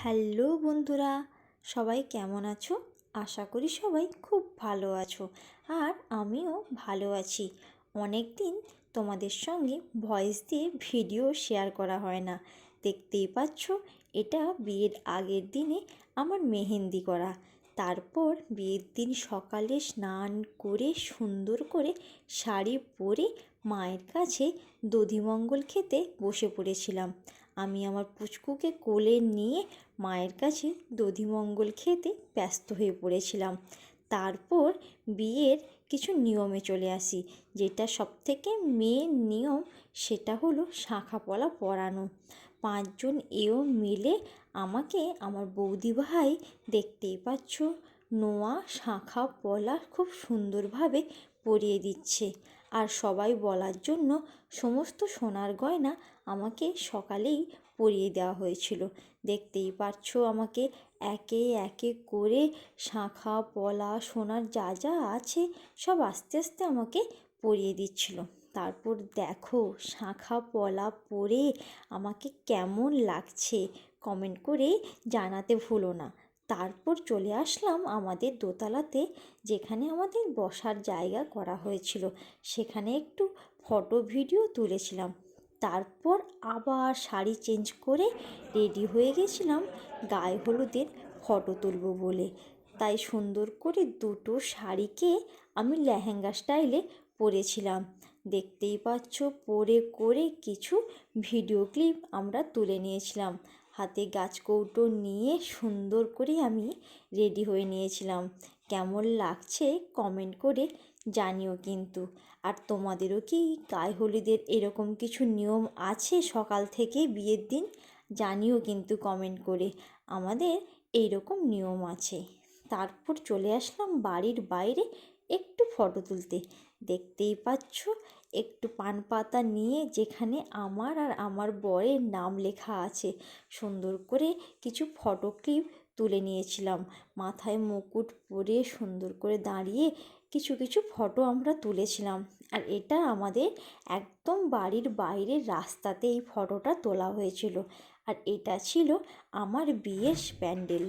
Hello বন্ধুরা, সবাই কেমন আছো? আশা করি সবাই খুব ভালো আছো আর আমিও ভালো আছি। অনেক দিন তোমাদের সঙ্গে ভয়েস দিয়ে ভিডিও শেয়ার করা হয় না। দেখতেই পাচ্ছ, এটা বিয়ের আগের দিনে আমার মেহেন্দি করা। তারপর বিয়ের দিন সকালে স্নান করে সুন্দর করে শাড়ি পরে মায়ের কাছে দধিমঙ্গল খেতে বসে পড়েছিলাম। আমি আমার পুচকুকে কোলে নিয়ে মায়ের কাছে দধিমঙ্গল খেতে ব্যস্ত হয়ে পড়েছিলাম। তারপর বিয়ের কিছু নিয়মে চলে আসি, যেটা সবথেকে মেন নিয়ম সেটা হলো শাঁখা পলা পরানো। পাঁচজন এও মিলে আমাকে আমার বৌদি ভাই দেখতেই পাচ্ছ, নোয়া শাঁখা পলা খুব সুন্দরভাবে পরিয়ে দিচ্ছে। আর সবাই বলার জন্য সমস্ত সোনার গয়না আমাকে সকালেই পরিয়ে দেওয়া হয়েছিল। দেখতেই পাচ্ছ আমাকে একে একে করে শাঁখা, পলা, সোনার যা যা আছে সব আস্তে আস্তে আমাকে পরিয়ে দিচ্ছিল। তারপর দেখো শাঁখা, পলা পরে আমাকে কেমন লাগছে কমেন্ট করে জানাতে ভুলো না। তারপর চলে আসলাম আমাদের দোতলাতে, যেখানে আমাদের বসার জায়গা করা হয়েছিল। সেখানে একটু ফটো ভিডিও তুলেছিলাম। তারপর আবার শাড়ি চেঞ্জ করে রেডি হয়ে গেছিলাম গায়ে হলুদের ফটো তুলব বলে। তাই সুন্দর করে দুটো শাড়িকে আমি লেহেঙ্গা স্টাইলে পরেছিলাম। দেখতেই পাচ্ছ, পরে করে কিছু ভিডিও ক্লিপ আমরা তুলে নিয়েছিলাম। হাতে গাছ কৌটো নিয়ে সুন্দর করে আমি রেডি হয়ে নিয়েছিলাম। কেমন লাগছে কমেন্ট করে জানিও কিন্তু। আর তোমাদেরও কি গায়ে হলুদের এরকম কিছু নিয়ম আছে সকাল থেকে বিয়ের দিন? জানিও কিন্তু কমেন্ট করে। আমাদের এইরকম নিয়ম আছে। তারপর চলে আসলাম বাড়ির বাইরে একটু ফটো তুলতে। দেখতেই পাচ্ছ, একটু পান পাতা নিয়ে যেখানে আমার আর আমার বরের নাম লেখা আছে, সুন্দর করে কিছু ফটো ক্লিপ তুলে নিয়েছিলাম। মাথায় মুকুট পরে সুন্দর করে দাঁড়িয়ে কিছু কিছু ফটো আমরা তুলেছিলাম। আর এটা আমাদের একদম বাড়ির বাইরের রাস্তাতে এই ফটোটা তোলা হয়েছিল। আর এটা ছিল আমার বিয়ের প্যান্ডেল।